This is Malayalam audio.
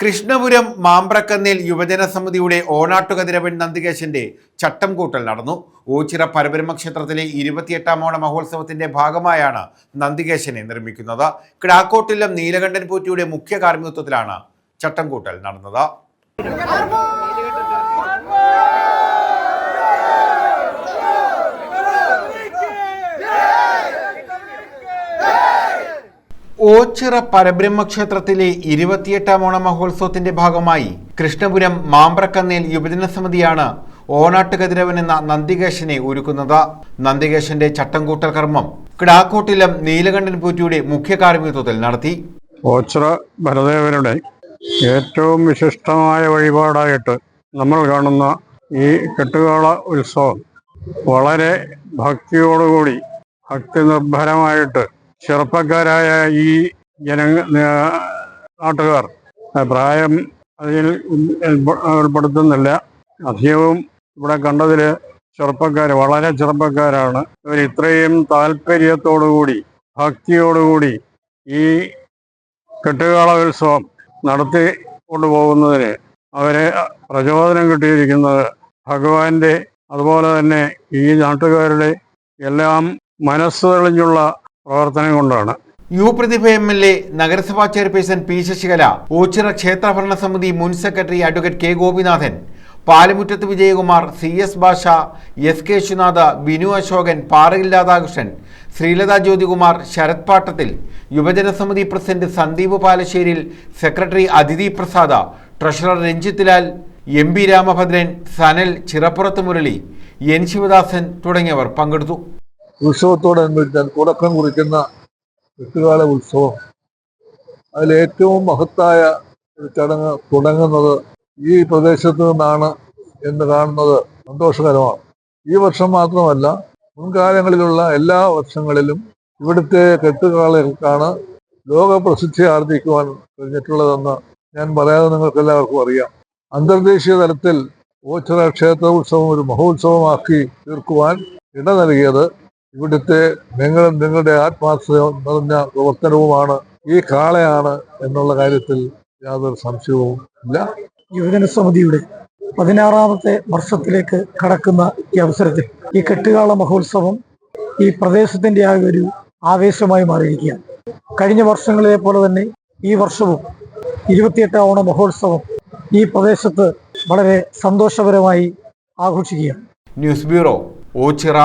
കൃഷ്ണപുരം മാമ്പ്രക്കന്നിൽ യുവജന സമിതിയുടെ ഓണാട്ടുകതിരവൻ നന്ദികേശന്റെ ചട്ടം കൂട്ടൽ നടന്നു. ഓച്ചിറ പരബ്രഹ്മ ക്ഷേത്രത്തിലെ ഇരുപത്തിയെട്ടാം ഓണ മഹോത്സവത്തിന്റെ ഭാഗമായാണ് നന്ദികേശനെ നിർമ്മിക്കുന്നത്. കിടാക്കോട്ടിലും നീലകണ്ഠൻ പൂറ്റിയുടെ മുഖ്യ കാർമ്മികത്വത്തിലാണ് ചട്ടം കൂട്ടൽ നടന്നത്. ഓച്ചിറ പരബ്രഹ്മക്ഷേത്രത്തിലെ ഇരുപത്തിയെട്ടാം ഓണ മഹോത്സവത്തിന്റെ ഭാഗമായി കൃഷ്ണപുരം മാമ്പ്രക്കന്നേൽ യുവജന സമിതിയാണ് ഓണാട്ടുകതിരവൻ എന്ന നന്ദികേശനെ ഒരുക്കുന്നത്. നന്ദികേശന്റെ ചട്ടംകൂട്ടൽ കർമ്മം കിടാക്കോട്ടിലം നീലകണ്ഠൻ പൂറ്റിയുടെ മുഖ്യ കാർമ്മികത്വത്തിൽ നടത്തി. ഓച്ചിറ ഭരദേവരുടെ ഏറ്റവും വിശിഷ്ടമായ വഴിപാടായിട്ട് നമ്മൾ കാണുന്ന ഈ കെട്ടുകാള ഉത്സവം വളരെ ഭക്തിയോടുകൂടി ഭക്തി നിർഭരമായിട്ട് ചെറുപ്പക്കാരായ ഈ ജന നാട്ടുകാർ പ്രായം അതിൽ ഉൾപ്പെ- ഉൾപ്പെടുത്തുന്നില്ല. അധികവും ഇവിടെ കണ്ടതിൽ ചെറുപ്പക്കാർ വളരെ ചെറുപ്പക്കാരാണ്. ഇവർ ഇത്രയും താല്പര്യത്തോടുകൂടി ഭക്തിയോടുകൂടി ഈ കെട്ടുകാള ഉത്സവം നടത്തി കൊണ്ടുപോകുന്നതിന് അവരെ പ്രചോദനം കിട്ടിയിരിക്കുന്നത് ഭഗവാന്റെ അതുപോലെ തന്നെ ഈ നാട്ടുകാരുടെ എല്ലാം മനസ്സ് തെളിഞ്ഞുള്ള പ്രവർത്തനം കൊണ്ടാണ്. U Prathibha M L A നഗരസഭാ ചെയർപേഴ്സൺ പി ശശികല ഓച്ചിറ ക്ഷേത്രഭരണ സമിതി മുൻ secretary advocate K Gopinathan Palamuttathu Vijayakumar C S Basha S K ശുനാഥ Binu Ashokan Parayil Radhakrishnan Sreelatha Jyothikumar Sarath പാട്ടത്തിൽ യുവജന സമിതി പ്രസിഡന്റ് സന്ദീപ് പാലശ്ശേരിൽ സെക്രട്ടറി അതിഥി പ്രസാദ treasurer Ranjith Lal M P Ramabhadran Sanal Chirappurathu Murali N Sivadasan തുടങ്ങിയവർ പങ്കെടുത്തു. ഉത്സവത്തോടനുബന്ധിച്ച് തുടക്കം കുറിക്കുന്ന എട്ടുകാല ഉത്സവം. അതിലേറ്റവും മഹത്തായ ഒരു ചടങ്ങ് തുടങ്ങുന്നത് ഈ പ്രദേശത്തു നിന്നാണ് എന്ന് കാണുന്നത് സന്തോഷകരമാണ്. ഈ വർഷം മാത്രമല്ല മുൻകാലങ്ങളിലുള്ള എല്ലാ വർഷങ്ങളിലും ഇവിടുത്തെ കെട്ടുകാളുകൾക്കാണ് ലോക പ്രസിദ്ധി ആർജിക്കുവാൻ കഴിഞ്ഞിട്ടുള്ളതെന്ന് ഞാൻ പറയാതെ നിങ്ങൾക്ക് എല്ലാവർക്കും അറിയാം. അന്തർദേശീയ തലത്തിൽ ഓച്ചിറ ക്ഷേത്ര ഉത്സവം ഒരു മഹോത്സവമാക്കി തീർക്കുവാൻ ഇട നൽകിയത് ഇവിടുത്തെ നിങ്ങളും നിങ്ങളുടെ ആത്മാർത്ഥത നിറഞ്ഞ പ്രവർത്തനവുമാണ് ഈ കാളയാണ് എന്നുള്ള കാര്യത്തിൽ യാതൊരു സംശയവും ഇല്ല. യുവജന സമിതിയുടെ പതിനാറാമത്തെ വർഷത്തിലേക്ക് കടക്കുന്ന ഈ അവസരത്തിൽ ഈ കെട്ടുകാള മഹോത്സവം ഈ പ്രദേശത്തിന്റെ ആകെ ഒരു ആവേശമായി മാറിയിരിക്കുകയാണ്. കഴിഞ്ഞ വർഷങ്ങളിലെ പോലെ തന്നെ ഈ വർഷവും ഇരുപത്തിയെട്ടാം ഓണ മഹോത്സവം ഈ പ്രദേശത്ത് വളരെ സന്തോഷപരമായി ആഘോഷിക്കുകയാണ്. News bureau Ochira